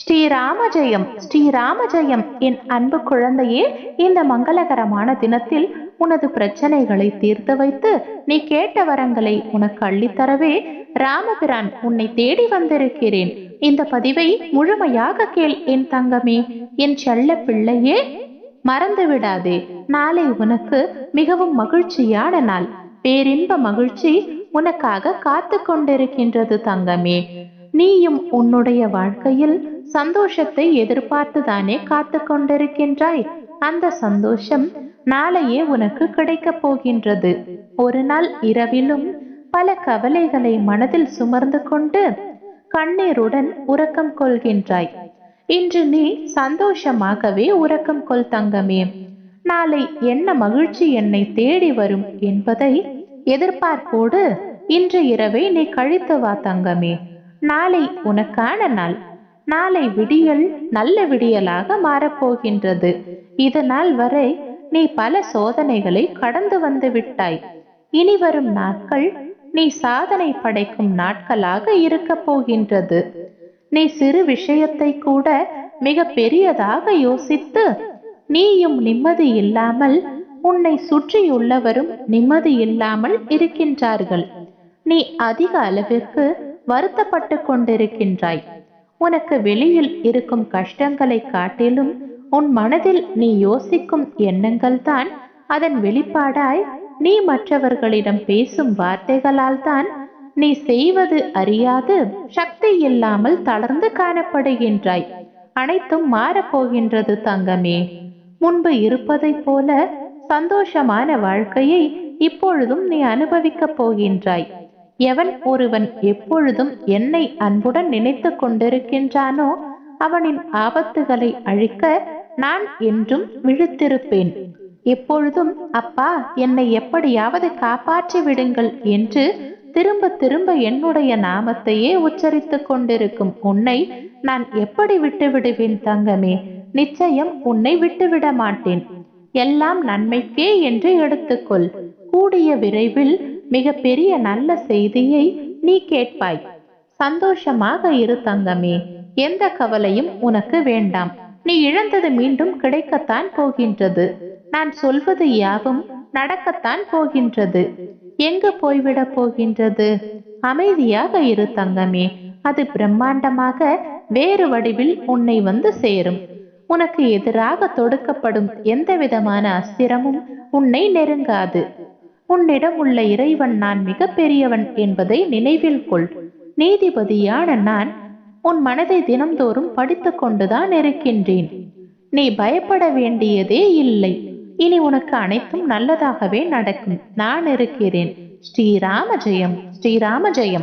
ஸ்ரீராம ஜெயம் ஸ்ரீராம ஜெயம் என் அன்பு குழந்தையே இந்த மங்களகரமான தினத்தில் உனது பிரச்சனைகளை தீர்த்து வைத்து நீ கேட்ட வரங்களை உனக்கு அள்ளித்தரவே ராமபிரான் உன்னை தேடி வந்திருக்கிறேன். இந்த பதிவை முழுமையாக கேள் என் தங்கமே. என் செல்ல பிள்ளையே மறந்து விடாதே. நாளை உனக்கு மிகவும் மகிழ்ச்சியான நாள். பேரின்ப மகிழ்ச்சி உனக்காக காத்து கொண்டிருக்கின்றது தங்கமே. நீயும் உன்னுடைய வாழ்க்கையில் சந்தோஷத்தை எதிர்பார்த்துதானே காத்து கொண்டிருக்கின்றாய்? அந்த சந்தோஷம் நாளையே உனக்கு கிடைக்கப் போகின்றது. ஒரு நாள் இரவிலும் பல கவலைகளை மனதில் சுமர்ந்து கொண்டு கண்ணீருடன் உறக்கம் கொள்கின்றாய். இன்று நீ சந்தோஷமாகவே உறக்கம் கொள் தங்கமே. நாளை என்ன மகிழ்ச்சி என்னை தேடி வரும் என்பதை எதிர்பார்ப்போடு இன்று இரவை நீ கழித்து வா தங்கமே. நாளை உனக்கான நாள். நாளை விடியல் நல்ல விடியலாக மாறப்போகின்றது. இதனால் வரை நீ பல சோதனைகளை கடந்து வந்து விட்டாய். இனி வரும் நாட்கள் நீ சாதனை படைக்கும் நாட்களாக இருக்க போகின்றது. நீ சிறு விஷயத்தை கூட மிக பெரியதாக யோசித்து நீயும் நிம்மதி இல்லாமல் உன்னை சுற்றியுள்ளவரும் நிம்மதி இல்லாமல் இருக்கின்றார்கள். நீ அதிக அளவிற்கு வருத்தப்பட்டு கொண்டிருக்கின்றாய் உனக்கு வெளியில் இருக்கும் கஷ்டங்களை காட்டிலும் உன் மனதில் நீ யோசிக்கும் எண்ணங்கள் தான் அதன் வெளிப்பாடாய் நீ மற்றவர்களிடம் பேசும் வார்த்தைகளால் தான் நீ செய்வது அறியாது சக்தி இல்லாமல் தளர்ந்து காணப்படுகின்றாய். அனைத்தும் மாறப்போகின்றது தங்கமே. முன்பு இருப்பதைப் போல சந்தோஷமான வாழ்க்கையை இப்பொழுதும் நீ அனுபவிக்கப் போகின்றாய். எவன் ஒருவன் எப்பொழுதும் என்னை அன்புடன் நினைத்து கொண்டிருக்கின்றானோ அவனின் ஆபத்துகளை அழிக்க நான் என்றும் விழுத்திருப்பேன். எப்பொழுதும் அப்பா என்னை எப்படியாவது காப்பாற்றி விடுங்கள் என்று திரும்ப திரும்ப என்னுடைய நாமத்தையே உச்சரித்துக் கொண்டிருக்கும் உன்னை நான் எப்படி விட்டு விடுவேன் தங்கமே? நிச்சயம் உன்னை விட்டுவிட மாட்டேன். எல்லாம் நன்மைக்கே என்று எடுத்துக்கொள். கூடிய விரைவில் மிக பெரிய நல்ல செய்தியை நீ கேட்பாய். சந்தோஷமாக இரு தங்கமே எந்த கவலையும் உனக்கு வேண்டாம். நீ இழந்தது மீண்டும் கிடைக்கத்தான் போகின்றது. நான் சொல்வது யாவும் நடக்கத்தான் போகின்றது. எங்கு போய்விடப் போகின்றது? அமைதியாக இரு தங்கமே அது பிரம்மாண்டமாக வேறு வடிவில் உன்னை வந்து சேரும். உனக்கு எதிராக தொடுக்கப்படும் எந்த விதமான அஸ்திரமும் உன்னை நெருங்காது. உன்னிடம் உள்ள இறைவன் நான் மிக பெரியவன் என்பதை நினைவில் கொள். நீதிபதியான நான் உன் மனதை தினம்தோறும் படித்து கொண்டுதான் இருக்கின்றேன். நீ பயப்பட வேண்டியதே இல்லை. இனி உனக்கு அனைத்தும் நல்லதாகவே நடக்கும். நான் இருக்கிறேன். ஸ்ரீராம ஜெயம். ஸ்ரீராம ஜெயம்.